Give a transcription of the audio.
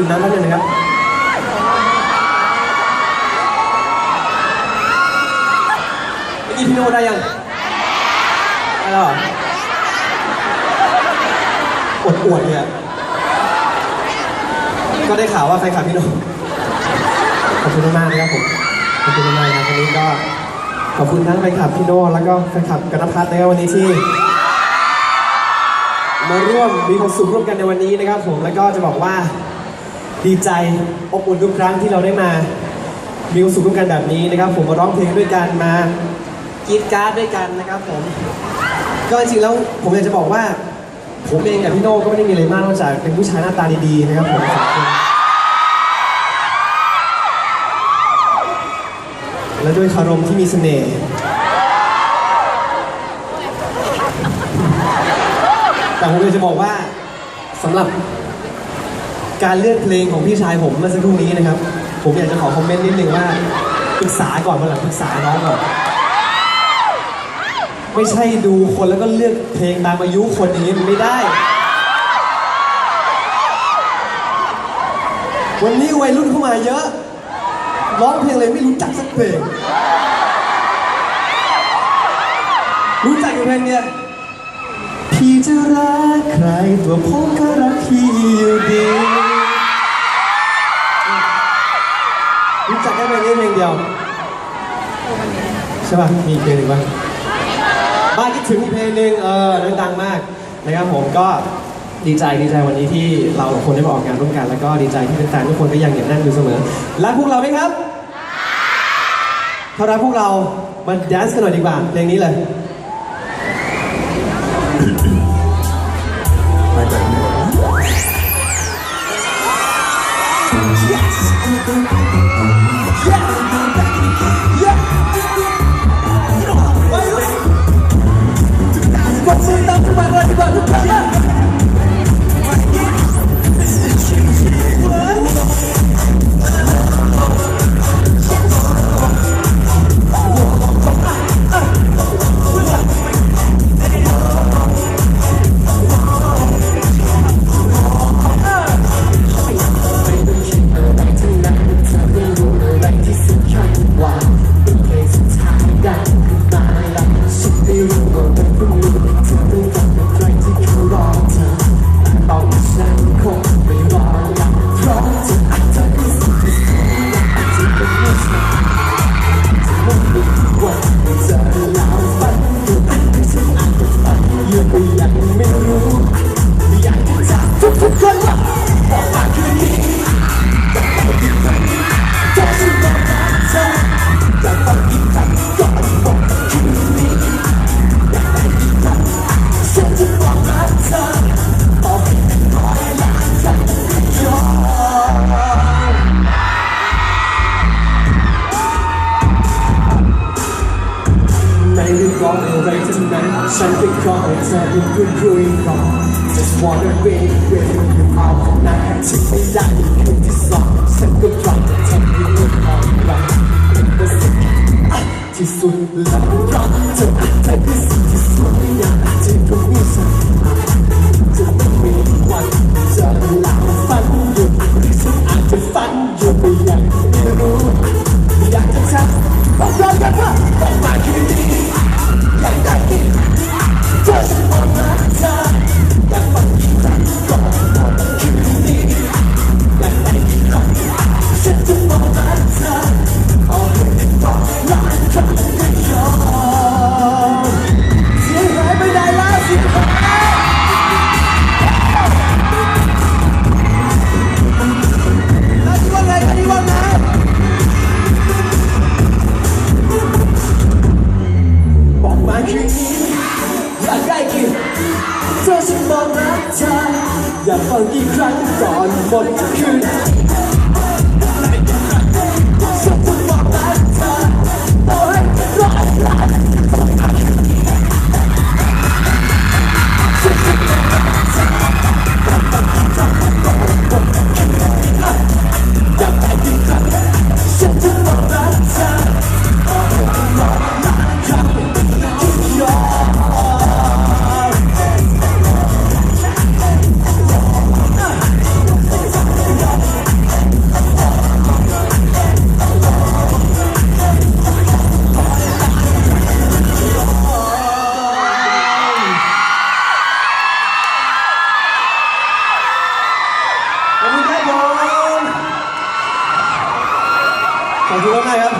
ดื่มน้ำแป๊บนึงนะครับเมื่อกี้พี่โนได้ยังได้แล้วเหรออดอวดเลยอะก็ได้ข่าวว่าแฟนคลับพี่โนขอบคุณมากๆนะครับผมขอบคุณมากๆนะครับวันนี้ก็ขอบคุณทั้งแฟนคลับพี่โนแล้วก็แฟนคลับกนพัฒน์นะครับวันนี้ที่มาร่วมมีความสุขร่วมกันในวันนี้นะครับผมแล้วก็จะบอกว่า ดีใจอบอุ่นทุกครั้งที่เราได้มามีความสุขร่วมกันแบบนี้นะครับ ผมมาร้องเพลงด้วยกันมากรีดการ์ดด้วยกันนะครับผมก็จริงๆแล้วผมอยากจะบอกว่า ผมเองกับพี่โน่ก็ไม่ได้มีอะไรมากนอกจากเป็นผู้ชายหน้าตาดีๆนะครับผมสองคนและด้วยคารมที่มีเสน่ห์แต่ผมอยากจะบอกว่าสำหรับ การเลือกเพลงของพี่ชายผมเมื่อสักครู่นี้นะครับ ผมอยากจะขอคอมเมนต์นิดนึงว่าปรึกษาก่อนวันหลังปรึกษาน้องก่อนไม่ใช่ดูคนแล้วก็เลือกเพลงตามอายุคนอย่างนี้มันไม่ได้ วันนี้วัยรุ่นเข้ามาเยอะร้องเพลงอะไรไม่รู้จักสักเพลง รู้จักอยู่เพลงเนี้ยพี่จะรักใครตัวผมก็รักพี่อยู่ดี จักแค่เพลงนี้เพลงเดียวใช่ป่ะมีเพลงหนึ่งป่ะบ้านคิดถึงอีเพลงหนึ่งเออนั่นดังมากนะครับผมก็ดีใจดีใจวันนี้ที่เราคนได้มาออกงานร่วมกัน แล้วก็ดีใจที่แฟนๆทุกคนก็ยังเหนียวแน่นอยู่เสมอรักพวกเราไหมครับถ้ารักพวกเรามาแดนซ์กันหน่อยดีกว่าเพลงนี้เลยไม่ ฉันแค่ขอให้เธอเป็นคนคุยก่อน Just wanna be with you all night ที่ไม่ได้คืนที่สองฉันก็พร้อมทำให้เรื่องของเราเป็นประสิทธิ์ที่สุดแล้วรักเธอเป็น ก่อนคืน คุณมากครับ